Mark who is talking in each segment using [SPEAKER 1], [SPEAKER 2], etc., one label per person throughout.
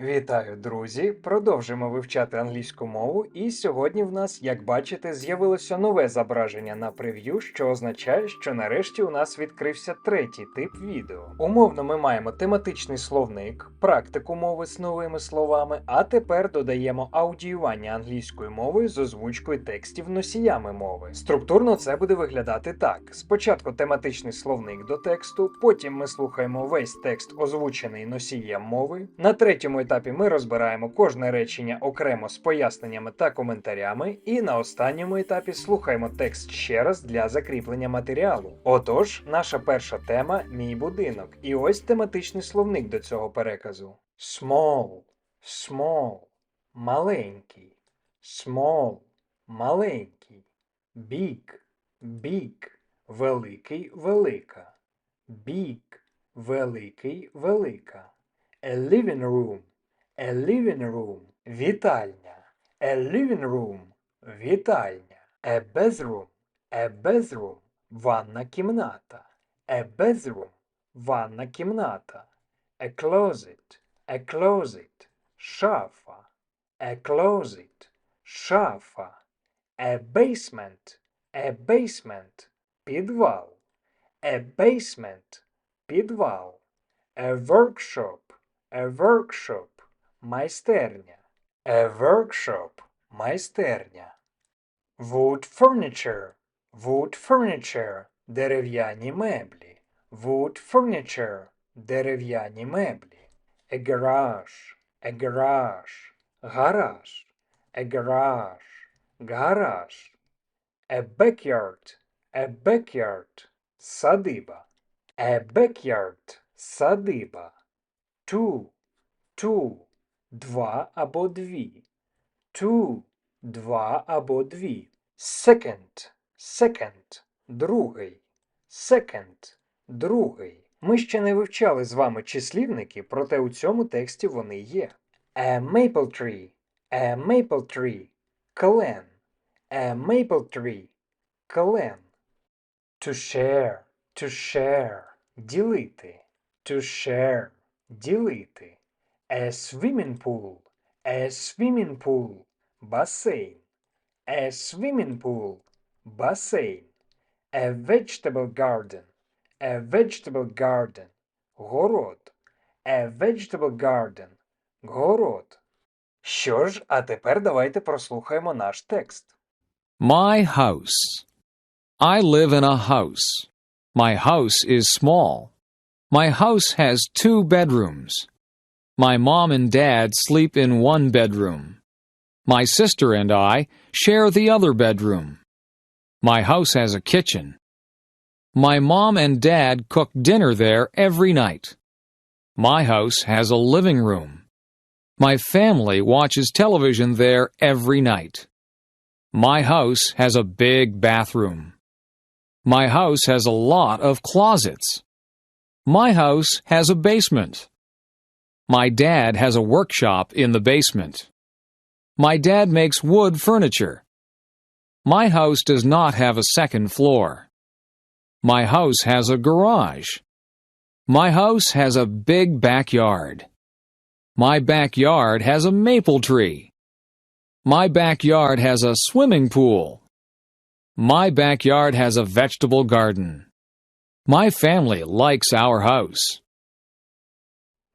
[SPEAKER 1] Вітаю, друзі! Продовжуємо вивчати англійську мову, і сьогодні в нас, як бачите, з'явилося нове зображення на прев'ю, що означає, що нарешті у нас відкрився третій тип відео. Умовно, ми маємо тематичний словник, практику мови з новими словами, а тепер додаємо аудіювання англійською мовою з озвучкою текстів носіями мови. Структурно це буде виглядати так: спочатку тематичний словник до тексту, потім ми слухаємо весь текст, озвучений носієм мови. На третьому етапі ми розбираємо кожне речення окремо з поясненнями та коментарями, і на останньому етапі слухаємо текст ще раз для закріплення матеріалу. Отож, наша перша тема мій будинок. І ось тематичний словник до цього переказу: small, small, маленький, small, маленький, big, big, великий, велика, big, великий, велика. A living room. A living room. Вітальня. A living room. Вітальня. A bedroom. A bedroom. Ванна кімната. A bedroom. Ванна кімната. A closet. A closet. Шафа. A closet. Шафа. A basement. A basement. Підвал. A basement. Підвал. A workshop. A workshop. Майстерня. A workshop. Майстерня. Wood furniture. Wood furniture. Дерев'яні меблі. Wood furniture. Дерев'яні меблі. A garage. A garage. Гараж. A garage. Гараж. A backyard. A backyard. Садиба. A backyard. Садиба. Two. Two. Два або дві. Two. Два або дві. Second. Second. Другий. Second. Другий. Ми ще не вивчали з вами числівники, проте у цьому тексті вони є. A maple tree. A maple tree. Клен. A maple tree. Клен. To share. To share. Ділити. To share. Ділити. A swimming pool. A swimming pool. Басейн. A swimming pool. Басейн. A vegetable garden. A vegetable garden. Город. A vegetable garden. Город. Що ж, а тепер давайте прослухаємо наш текст.
[SPEAKER 2] My house. I live in a house. My house is small. My house has two bedrooms. My mom and dad sleep in one bedroom. My sister and I share the other bedroom. My house has a kitchen. My mom and dad cook dinner there every night. My house has a living room. My family watches television there every night. My house has a big bathroom. My house has a lot of closets. My house has a basement. My dad has a workshop in the basement. My dad makes wood furniture. My house does not have a second floor. My house has a garage. My house has a big backyard. My backyard has a maple tree. My backyard has a swimming pool. My backyard has a vegetable garden. My family likes our house.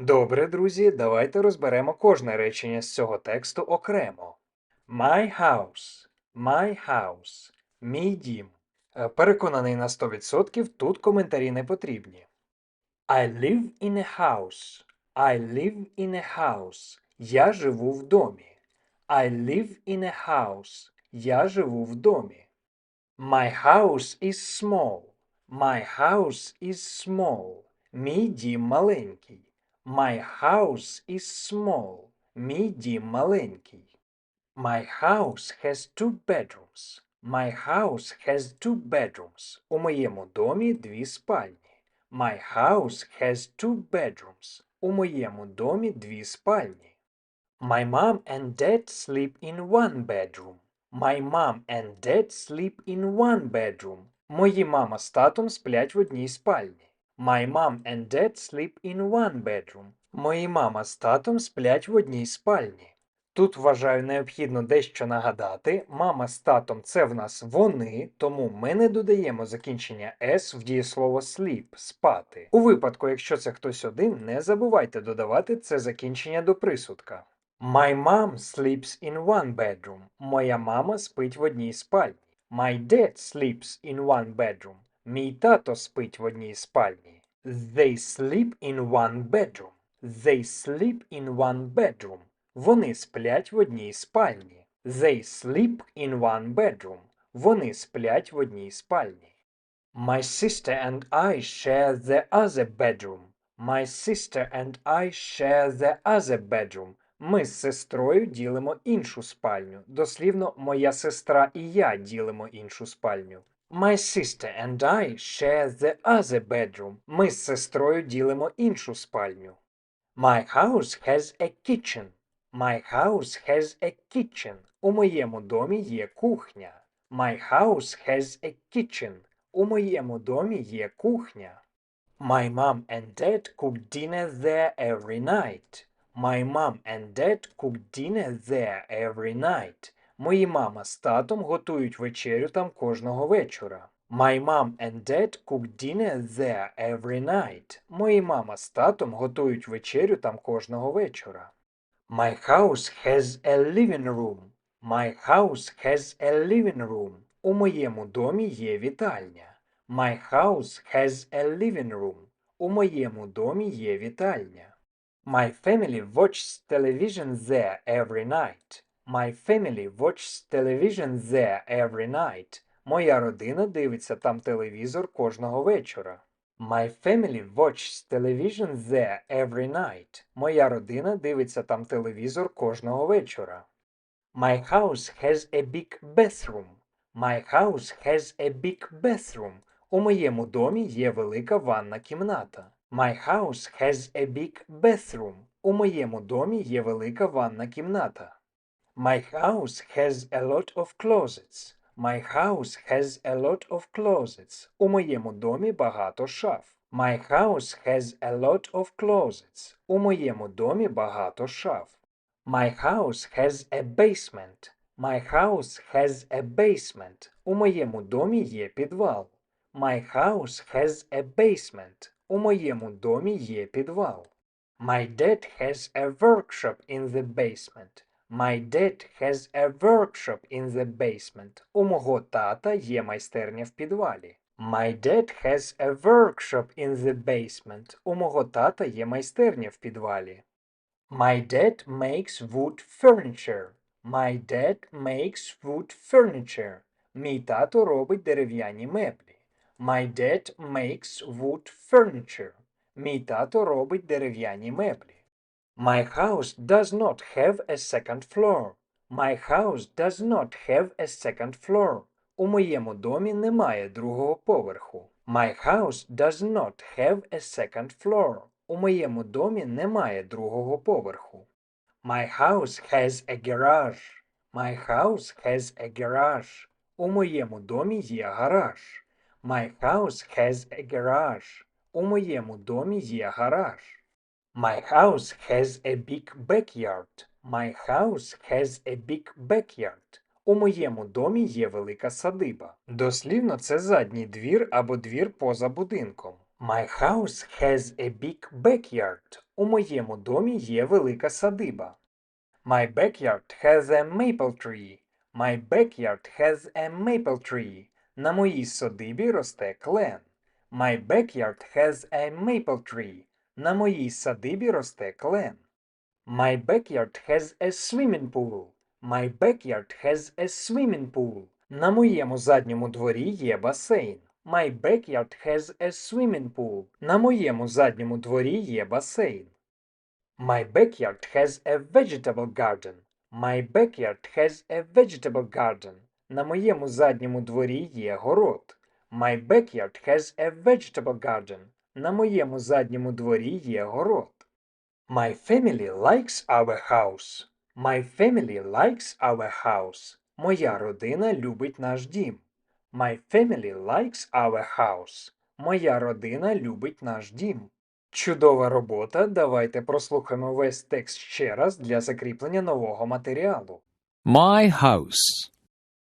[SPEAKER 1] Добре, друзі, давайте розберемо кожне речення з цього тексту окремо. My house. My house. Мій дім. Е, Переконаний на 100%, тут коментарі не потрібні. I live in a house. I live in a house. Я живу в домі. I live in a house. Я живу в домі. My house is small. My house is small. Мій дім маленький. My house is small. Мій дім маленький. My house has two bedrooms. My house has two bedrooms. У моєму домі дві спальні. My house has two bedrooms. У моєму домі дві спальні. My mom and dad sleep in one bedroom. My mom and dad sleep in one bedroom. Мої мама з татом сплять в одній спальні. My mom and dad sleep in one bedroom. Мої мама з татом сплять в одній спальні. Тут вважаю необхідно дещо нагадати. Мама з татом це в нас вони, тому ми не додаємо закінчення s в дієслово sleep спати. У випадку, якщо це хтось один, не забувайте додавати це закінчення до присудка. My mom sleeps in one bedroom. Моя мама спить в одній спальні. My dad sleeps in one bedroom. Мій тато спить в одній спальні. They sleep in one bedroom. They sleep in one bedroom. Вони сплять в одній спальні. They sleep in one bedroom. Вони сплять в одній спальні. My sister and I share the other bedroom. My sister and I share the other bedroom. Ми з сестрою ділимо іншу спальню. Дослівно, моя сестра і я ділимо іншу спальню. My sister and I share the other bedroom. Ми з сестрою ділимо іншу спальню. My house has a kitchen. My house has a kitchen. У моєму домі є кухня. My house has a kitchen. У моєму домі є кухня. My mom and dad cook dinner there every night. My mom and dad cook dinner there every night. Мої мама з татом готують вечерю там кожного вечора. My mom and dad cook dinner there every night. Мої мама з татом готують вечерю там кожного вечора. My house has a living room. My house has a living room. У моєму домі є вітальня. My house has a living room. У моєму домі є вітальня. My family watches television there every night. My family watches television there every night. Моя родина дивиться там телевізор кожного вечора. My family watches television there every night. Моя родина дивиться там телевізор кожного вечора. My house has a big bathroom. My house has a big bathroom. У моєму домі є велика ванна кімната. My house has a big bathroom. У моєму домі є велика ванна кімната. My house has a lot of closets. My house has a lot of closets. У моєму домі багато шаф. My house has a lot of closets. У моєму домі багато шаф. My house has a basement. My house has a basement. У моєму домі є підвал. My house has a basement. У моєму домі є підвал. My dad has a workshop in the basement. My dad has a workshop in the basement. У мого тата є майстерня в підвалі. My dad has a workshop in the basement. У мого тата є майстерня в підвалі. My dad makes wood furniture. My dad makes wood furniture. Мій тато робить дерев'яні меблі. My dad makes wood furniture. Мій тато робить дерев'яні меблі. My house does not have a second floor. My house does not have a second floor. У моєму домі немає другого поверху. My house does not have a second floor. У моєму домі немає другого поверху. My house has a garage. My house has a garage. У моєму домі є гараж. My house has a garage. У моєму домі є гараж. My house has a big backyard. My house has a big backyard. У моєму домі є велика садиба. Дослівно це задній двір або двір поза будинком. My house has a big backyard. У моєму домі є велика садиба. My backyard has a maple tree. My backyard has a maple tree. На моїй садибі росте клен. My backyard has a maple tree. На моїй садибі росте клен. My backyard has a swimming pool. My backyard has a swimming pool. На моєму задньому дворі є басейн. My backyard has a swimming pool. На моєму задньому дворі є басейн. My backyard has a vegetable garden. My backyard has a vegetable garden. На моєму задньому дворі є город. My backyard has a vegetable garden. На моєму задньому дворі є город. My family likes our house. My family likes our house. Моя родина любить наш дім. My family likes our house. Моя родина любить наш дім. Чудова робота. Давайте прослухаємо весь текст ще раз для закріплення нового матеріалу.
[SPEAKER 2] My house.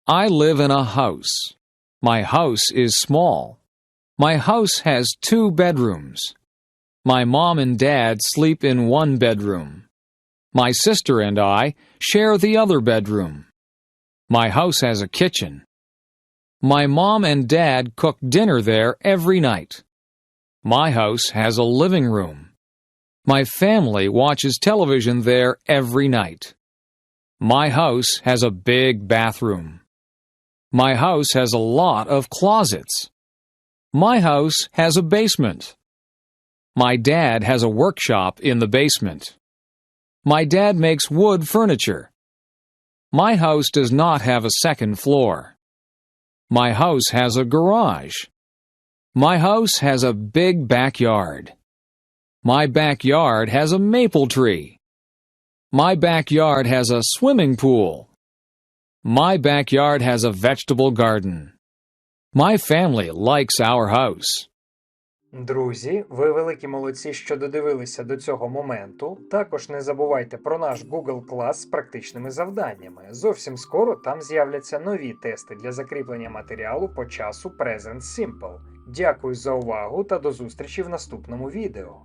[SPEAKER 2] I live in a house. My house is small. My house has two bedrooms. My mom and dad sleep in one bedroom. My sister and I share the other bedroom. My house has a kitchen. My mom and dad cook dinner there every night. My house has a living room. My family watches television there every night. My house has a big bathroom. My house has a lot of closets. My house has a basement. My dad has a workshop in the basement. My dad makes wood furniture. My house does not have a second floor. My house has a garage. My house has a big backyard. My backyard has a maple tree. My backyard has a swimming pool. My backyard has a vegetable garden. My family likes our house.
[SPEAKER 1] Друзі, ви великі молодці, що додивилися до цього моменту. Також не забувайте про наш Google клас з практичними завданнями. Зовсім скоро там з'являться нові тести для закріплення матеріалу по часу Present Simple. Дякую за увагу та до зустрічі в наступному відео.